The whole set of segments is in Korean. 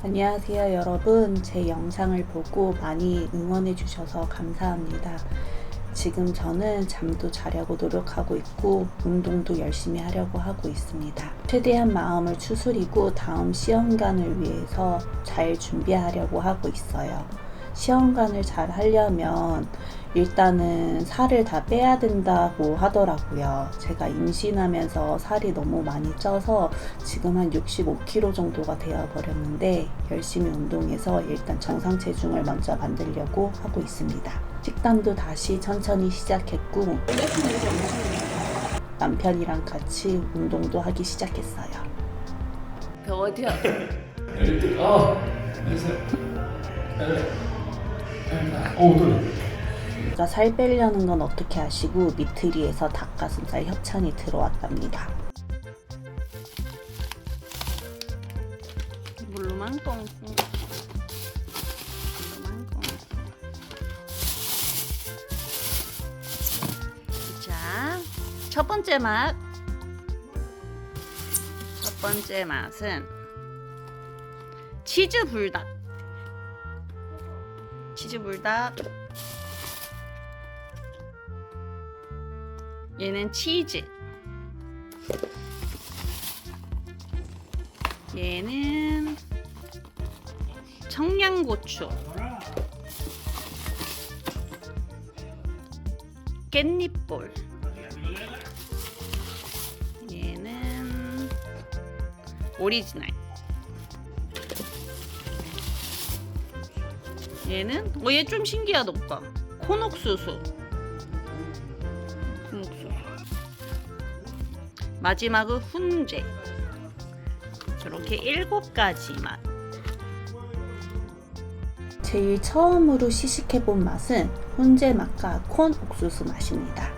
안녕하세요 여러분. 제 영상을 보고 많이 응원해 주셔서 감사합니다. 지금 저는 잠도 자려고 노력하고 있고 운동도 열심히 하려고 하고 있습니다. 최대한 마음을 추스리고 다음 시험관을 위해서 잘 준비하려고 하고 있어요 시험관을 잘 하려면 일단은 살을 다 빼야 된다고 하더라고요. 제가 임신하면서 살이 너무 많이 쪄서 지금 한 65kg 정도가 되어 버렸는데 열심히 운동해서 일단 정상 체중을 먼저 만들려고 하고 있습니다. 식단도 다시 천천히 시작했고 남편이랑 같이 운동도 하기 시작했어요. 그 어디야? 어, 안녕하세요. 어, 또. 제가 살 빼려는 건 어떻게 하시고 미트리에서 닭가슴살 협찬이 들어왔답니다. 물로만 꽁꽁. 자, 첫 번째 맛. 첫 번째 맛은 치즈 불닭. 치즈 불닭. 얘는 치즈. 얘는 청양고추. 깻잎볼. 얘는 오리지널. 얘는 어 얘 좀 신기하다 오빠. 콘옥수수. 콩국수. 마지막은 훈제. 저렇게 일곱 가지 맛. 제일 처음으로 시식해본 맛은 훈제 맛과 콘 옥수수 맛입니다.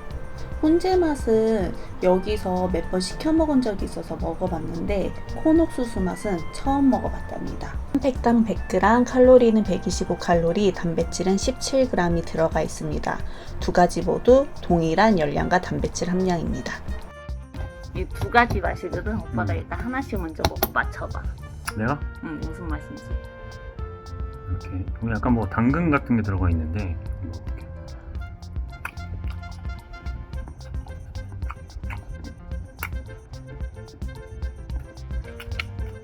훈제 맛은 여기서 몇 번 시켜 먹은 적이 있어서 먹어봤는데 콘 옥수수 맛은 처음 먹어봤답니다. 팩당 100g, 칼로리는 125칼로리, 단백질은 17g이 들어가 있습니다. 두 가지 모두 동일한 열량과 단백질 함량입니다. 이 두 가지 맛이거든. 오빠가 음. 일단 하나씩 먼저 먹고 맞춰봐. 내가 응, 무슨 맛인지. 이렇게 약간 뭐 당근 같은 게 들어가 있는데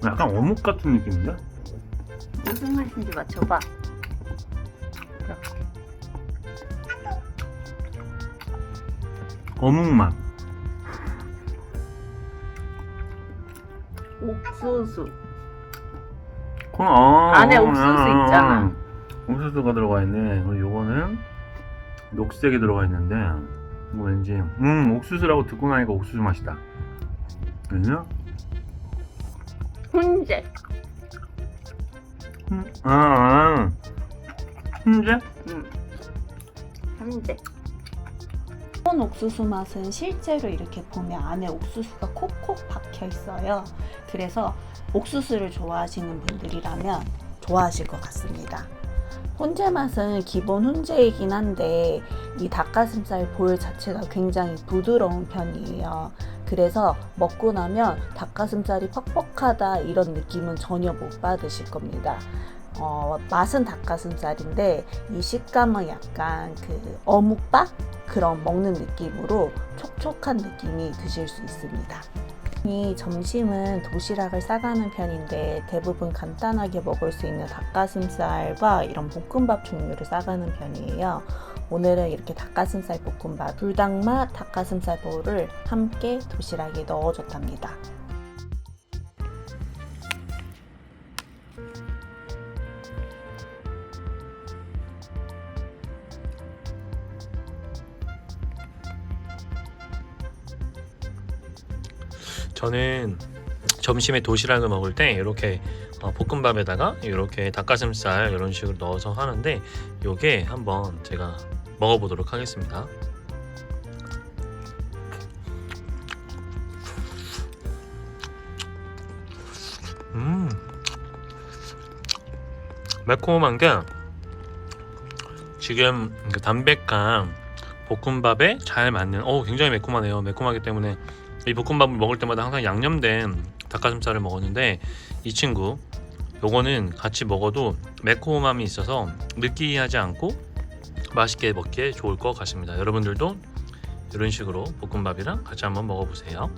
약간 어묵 같은 느낌인데? 무슨 맛인지 맞춰봐. 어묵 맛. 옥수수. 콘, 아, 안에 어, 옥수수 아, 있잖아. 옥수수가 들어가 있네. 그리고 요거는 녹색이 들어가 있는데 이거 왠지 음 옥수수라고 듣고 나니까 옥수수 맛이다. 그죠? 훈제. 음, 아, 아. 훈제? 응. 훈제. 콘 옥수수 맛은 실제로 이렇게 보면 안에 옥수수가 콕콕 박혀 있어요. 그래서 옥수수를 좋아하시는 분들이라면 좋아하실 것 같습니다. 훈제 맛은 기본 훈제이긴 한데 이 닭가슴살 볼 자체가 굉장히 부드러운 편이에요. 그래서 먹고 나면 닭가슴살이 퍽퍽하다 이런 느낌은 전혀 못 받으실 겁니다. 어, 맛은 닭가슴살인데 이 식감은 약간 그 어묵밥 그런 먹는 느낌으로 촉촉한 느낌이 드실 수 있습니다. 이 점심은 도시락을 싸가는 편인데 대부분 간단하게 먹을 수 있는 닭가슴살과 이런 볶음밥 종류를 싸가는 편이에요. 오늘은 이렇게 닭가슴살 볶음밥, 불닭맛 닭가슴살 볼을 함께 도시락에 넣어줬답니다. 저는 점심에 도시락을 먹을 때 이렇게 어, 볶음밥에다가 이렇게 닭가슴살 이런 식으로 넣어서 하는데 요게 한번 제가 먹어보도록 하겠습니다. 음 매콤한 게 지금 그 담백한 볶음밥에 잘 맞는 어 굉장히 매콤하네요 매콤하기 때문에 이 볶음밥을 먹을 때마다 항상 양념된 닭가슴살을 먹었는데 이 친구 요거는 같이 먹어도 매콤함이 있어서 느끼하지 않고 맛있게 먹기에 좋을 것 같습니다. 여러분들도 이런 식으로 볶음밥이랑 같이 한번 먹어보세요.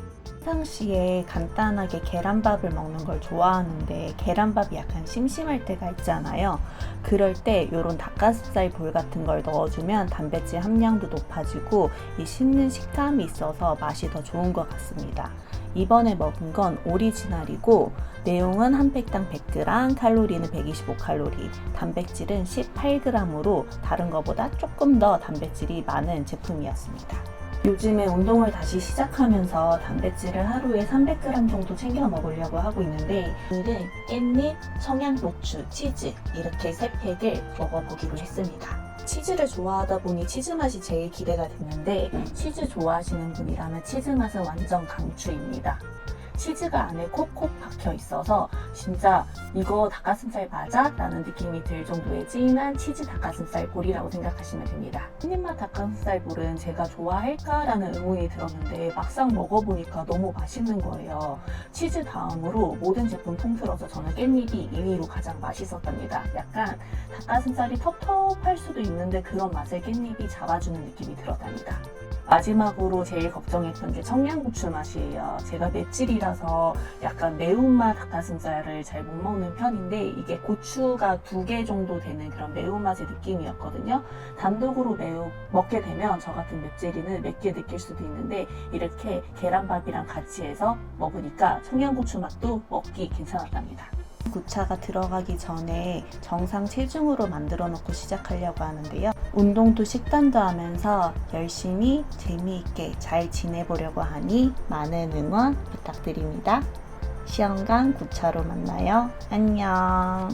평상시에 간단하게 계란밥을 먹는 걸 좋아하는데 계란밥이 약간 심심할 때가 있잖아요. 그럴 때 이런 닭가슴살 볼 같은 걸 넣어주면 단백질 함량도 높아지고 이 씹는 식감이 있어서 맛이 더 좋은 것 같습니다. 이번에 먹은 건 오리지널이고 내용은 한 팩당 100g, 칼로리는 125칼로리, 단백질은 18g으로 다른 것보다 조금 더 단백질이 많은 제품이었습니다. 요즘에 운동을 다시 시작하면서 단백질을 하루에 300g 정도 챙겨 먹으려고 하고 있는데 오늘은 깻잎, 청양고추, 치즈 이렇게 세 팩을 먹어보기로 했습니다. 치즈를 좋아하다 보니 치즈 맛이 제일 기대가 됐는데 치즈 좋아하시는 분이라면 치즈 맛은 완전 강추입니다. 치즈가 안에 콕콕 박혀 있어서 진짜 이거 닭가슴살 맞아? 라는 느낌이 들 정도의 진한 치즈 닭가슴살 볼이라고 생각하시면 됩니다. 깻잎맛 닭가슴살 볼은 제가 좋아할까 라는 의문이 들었는데 막상 먹어보니까 너무 맛있는 거예요. 치즈 다음으로 모든 제품 통틀어서 저는 깻잎이 2위로 가장 맛있었답니다. 약간 닭가슴살이 텁텁할 수도 있는데 그런 맛을 깻잎이 잡아주는 느낌이 들었답니다. 마지막으로 제일 걱정했던 게 청양고추 맛이에요. 제가 맵찔이라서 약간 매운맛 닭가슴살을 잘 못 먹는 편인데 이게 고추가 두 개 정도 되는 그런 매운맛의 느낌이었거든요. 단독으로 매우 먹게 되면 저 같은 맵찔이는 맵게 느낄 수도 있는데 이렇게 계란밥이랑 같이 해서 먹으니까 청양고추 맛도 먹기 괜찮았답니다. 구차가 들어가기 전에 정상 체중으로 만들어 놓고 시작하려고 하는데요. 운동도 식단도 하면서 열심히 재미있게 잘 지내보려고 하니 많은 응원 부탁드립니다. 시험관 구차로 만나요. 안녕.